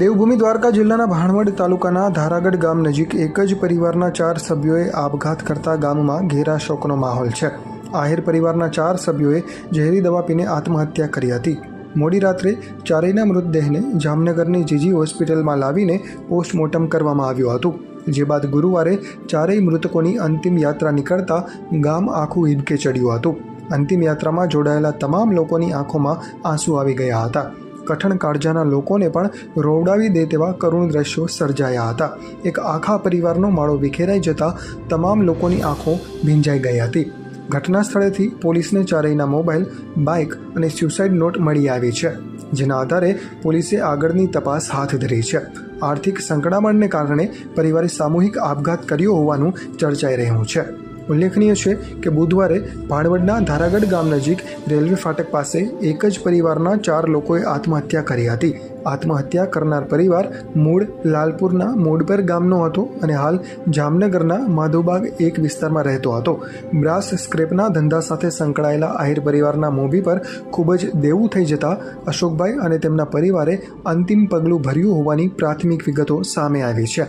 દેવભૂમિ દ્વારકા જિલ્લાના ભાણવડ તાલુકાના ધારાગઢ ગામ નજીક એક જ પરિવારના ચાર સભ્યોએ આપઘાત કરતા ગામમાં ઘેરા શોકનો માહોલ છે. આહિર પરિવારના ચાર સભ્યોએ ઝેરી દવા પીને આત્મહત્યા કરી હતી. મોડી રાત્રે ચારેયના મૃતદેહને જામનગરની જીજી હોસ્પિટલમાં લાવીને પોસ્ટમોર્ટમ કરવામાં આવ્યું હતું. જે બાદ ગુરુવારે ચારેય મૃતકોની અંતિમ યાત્રા નીકળતા ગામ આખું હિબકે ચડ્યું હતું. અંતિમ યાત્રામાં જોડાયેલા તમામ લોકોની આંખોમાં આંસુ આવી ગયા હતા. કઠણ કાળજાના લોકોને પણ રોવડાવી દે તેવા કરુણ દ્રશ્યો સર્જાયા હતા. એક આખા પરિવારનો માળો વિખેરાઈ જતા તમામ લોકોની આંખો ભીંજાઈ ગઈ હતી. ઘટના સ્થળેથી પોલીસને ચારેયના મોબાઈલ, બાઇક અને સ્યુસાઇડ નોટ મળી આવી છે, જેના આધારે પોલીસે આગળની તપાસ હાથ ધરી છે. આર્થિક સંકળામણને કારણે પરિવારે સામૂહિક આપઘાત કર્યો હોવાનું ચર્ચાઈ રહ્યું છે. ઉલ્લેખનીય છે કે બુધવારે ભાણવડના ધારાગઢ ગામ નજીક રેલવે ફાટક પાસે એક જ પરિવારના ચાર લોકોએ આત્મહત્યા કરી હતી. આત્મહત્યા કરનાર પરિવાર મૂળ લાલપુરના મોડપર ગામનો હતો અને હાલ જામનગરના માધોબાગ એક વિસ્તારમાં રહેતો હતો. બ્રાસ સ્ક્રેપના ધંધા સાથે સંકળાયેલા આહિર પરિવારના મોભી પર ખૂબ જ દેવું થઈ જતા અશોકભાઈ અને તેમના પરિવારે અંતિમ પગલું ભર્યું હોવાની પ્રાથમિક વિગતો સામે આવી છે.